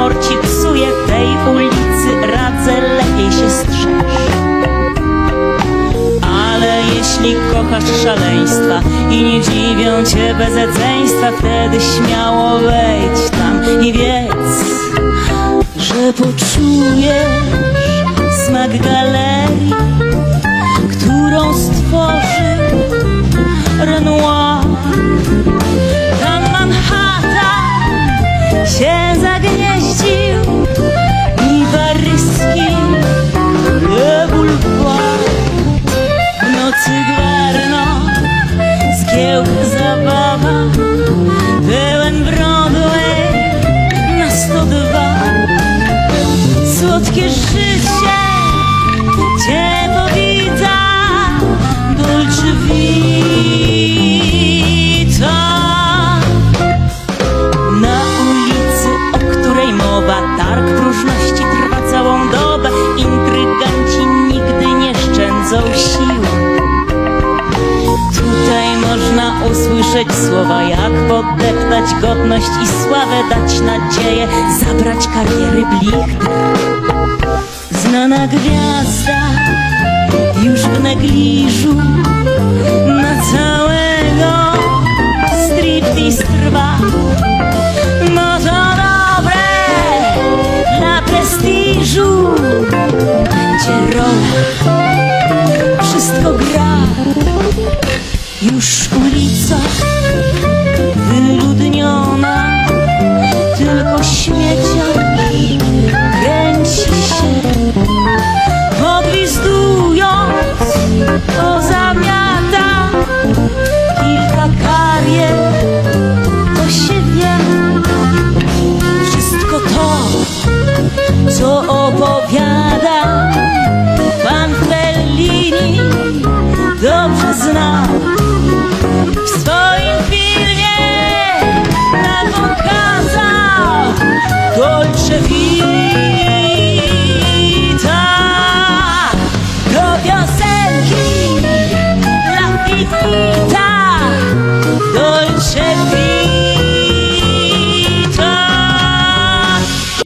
humor ci psuje tej ulicy, radzę lepiej się strzeż. Ale jeśli kochasz szaleństwa i nie dziwią cię bezeceństwa, wtedy śmiało wejdź tam i wiedz, że poczujesz smak galerii. Słodkie życie cię powita Dolce Vita na ulicy, o której mowa Targ próżności trwa całą dobę. Intryganci nigdy nie szczędzą sił Tutaj można usłyszeć słowa jak podeptać godność i sławę Dać nadzieję, zabrać kariery blichtr Znana gwiazda już w negliżu Na całego striptease trwa. No to dobre dla prestiżu Będzie rola, wszystko gra. Już ulica